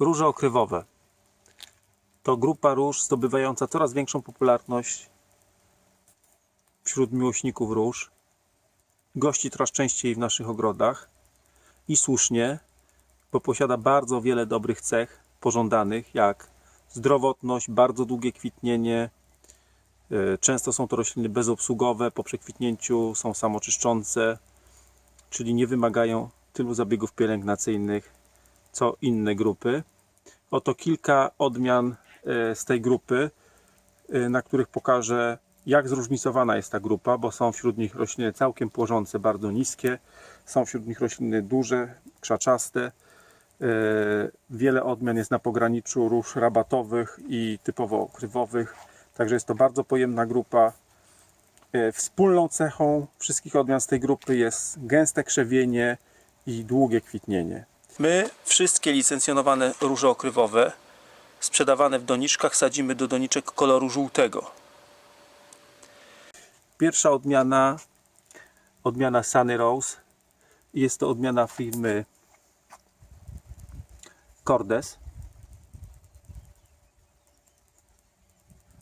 Róże okrywowe. To grupa róż zdobywająca coraz większą popularność wśród miłośników róż. Gości coraz częściej w naszych ogrodach. I słusznie, bo posiada bardzo wiele dobrych cech pożądanych, jak zdrowotność, bardzo długie kwitnienie. E, Często są to rośliny bezobsługowe, po przekwitnięciu są samoczyszczące, czyli nie wymagają tylu zabiegów pielęgnacyjnych co inne grupy. Oto kilka odmian e, z tej grupy, e, na których pokażę, jak zróżnicowana jest ta grupa, bo są wśród nich rośliny całkiem płożące, bardzo niskie, są wśród nich rośliny duże, krzaczaste. E, Wiele odmian jest na pograniczu róż rabatowych i typowo okrywowych, także jest to bardzo pojemna grupa. Wspólną cechą wszystkich odmian z tej grupy jest gęste krzewienie i długie kwitnienie. My wszystkie licencjonowane róże okrywowe sprzedawane w doniczkach sadzimy do doniczek koloru żółtego. Pierwsza odmiana, odmiana Sunny Rose. Jest to odmiana firmy Cordes.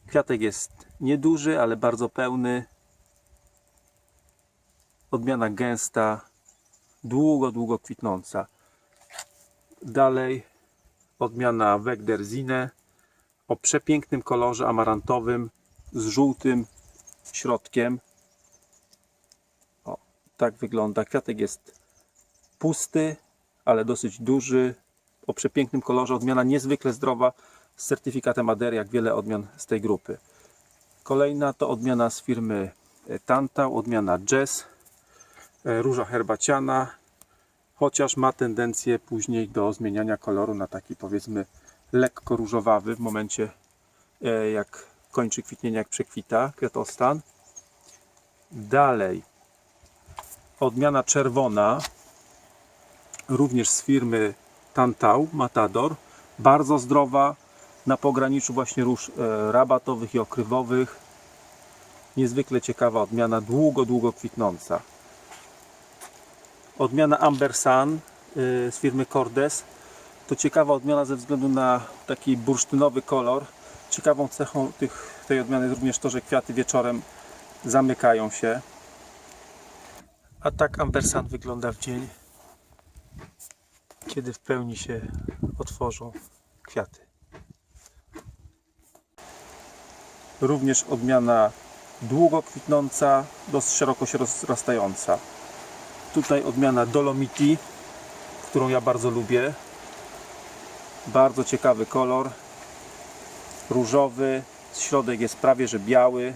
Kwiatek jest nieduży, ale bardzo pełny. Odmiana gęsta, długo, długo kwitnąca. Dalej odmiana Wegderzine o przepięknym kolorze amarantowym z żółtym środkiem. O, tak wygląda. Kwiatek jest pusty, ale dosyć duży. O przepięknym kolorze. Odmiana niezwykle zdrowa z certyfikatem ADER, jak wiele odmian z tej grupy. Kolejna to odmiana z firmy Tantał, odmiana Jazz, e, róża herbaciana, chociaż ma tendencję później do zmieniania koloru na taki powiedzmy lekko różowawy w momencie e, jak kończy kwitnienie, jak przekwita kwiatostan. Dalej. Odmiana czerwona również z firmy Tantał Matador. Bardzo zdrowa na pograniczu właśnie róż e, rabatowych i okrywowych. Niezwykle ciekawa odmiana długo, długo kwitnąca odmiana Amber Sun y, z firmy Cordes to ciekawa odmiana ze względu na taki bursztynowy kolor. Ciekawą cechą tych, tej odmiany jest również to, że kwiaty wieczorem zamykają się. A tak Amber Sun wygląda w dzień, kiedy w pełni się otworzą kwiaty. Również odmiana długo kwitnąca, dosyć szeroko się rozrastająca. Tutaj odmiana Dolomiti, którą ja bardzo lubię. Bardzo ciekawy kolor. Różowy. Środek jest prawie że biały.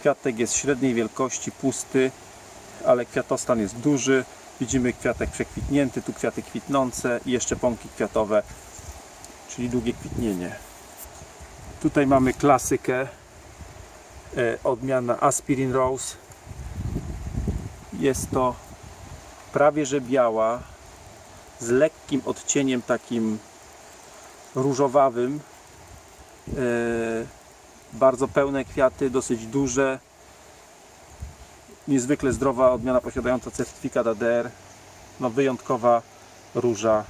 Kwiatek jest średniej wielkości, pusty, ale kwiatostan jest duży. Widzimy kwiatek przekwitnięty, tu kwiaty kwitnące i jeszcze pąki kwiatowe, czyli długie kwitnienie. Tutaj mamy klasykę, e, odmiana Aspirin Rose. Jest to prawie że biała, z lekkim odcieniem takim różowawym. E, bardzo pełne kwiaty, dosyć duże. Niezwykle zdrowa odmiana posiadająca certyfikat ADR. No, wyjątkowa róża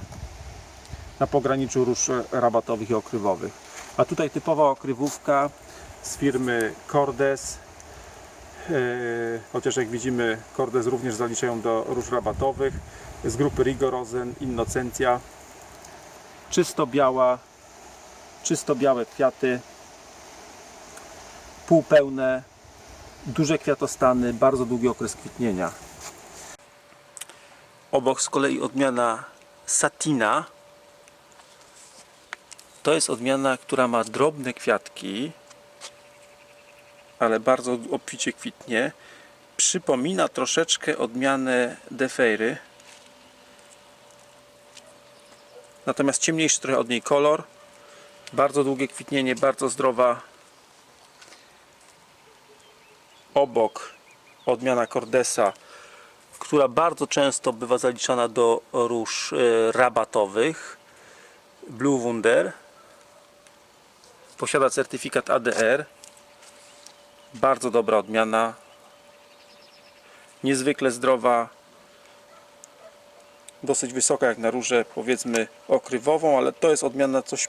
na pograniczu róż rabatowych i okrywowych. A tutaj typowa okrywówka z firmy Cordes. Yy, chociaż jak widzimy Cordes również zaliczają do róż rabatowych. Z grupy Rigorosen, Innocencja czysto biała czysto białe kwiaty. Półpełne duże kwiatostany, bardzo długi okres kwitnienia. Obok z kolei odmiana Satina. To jest odmiana, która ma drobne kwiatki ale bardzo obficie kwitnie. Przypomina troszeczkę odmianę Defeiry. Natomiast ciemniejszy trochę od niej kolor. Bardzo długie kwitnienie, bardzo zdrowa. Obok odmiana Cordesa, która bardzo często bywa zaliczana do róż e, rabatowych. Blue Wunder. Posiada certyfikat ADR bardzo dobra odmiana. Niezwykle zdrowa. Dosyć wysoka jak na różę powiedzmy okrywową, ale to jest odmiana coś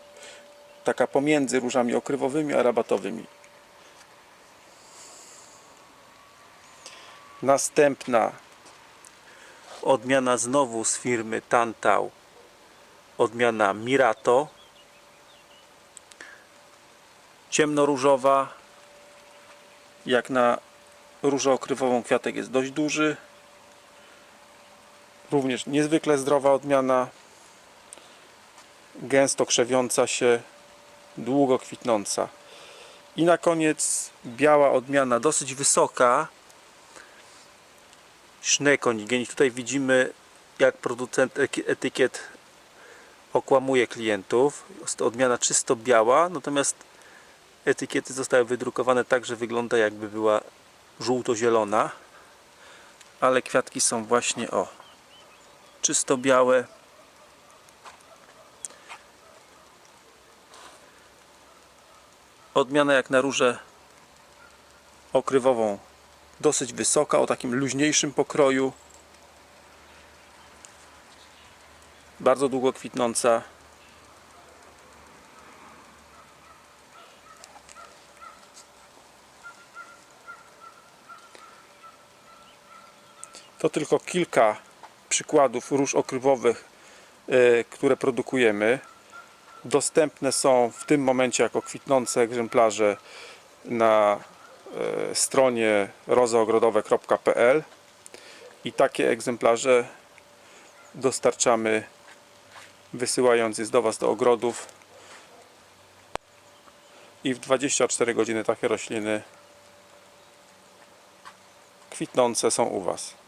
taka pomiędzy różami okrywowymi a rabatowymi. Następna. Odmiana znowu z firmy Tantał, odmiana Mirato. Ciemnoróżowa, jak na różę okrywową kwiatek jest dość duży. Również niezwykle zdrowa odmiana, gęsto krzewiąca się, długo kwitnąca. I na koniec biała odmiana, dosyć wysoka, Schneekoningent. Tutaj widzimy jak producent etykiet okłamuje klientów. Jest to odmiana czysto biała, natomiast etykiety zostały wydrukowane tak, że wygląda jakby była żółto-zielona. Ale kwiatki są właśnie o czysto białe. Odmiana jak na różę okrywową dosyć wysoka, o takim luźniejszym pokroju. Bardzo długo kwitnąca. To tylko kilka przykładów róż okrywowych, e, które produkujemy. Dostępne są w tym momencie jako kwitnące egzemplarze na e, stronie rozaogrodowe.pl i takie egzemplarze dostarczamy wysyłając je do Was do ogrodów i w 24 godziny takie rośliny kwitnące są u Was.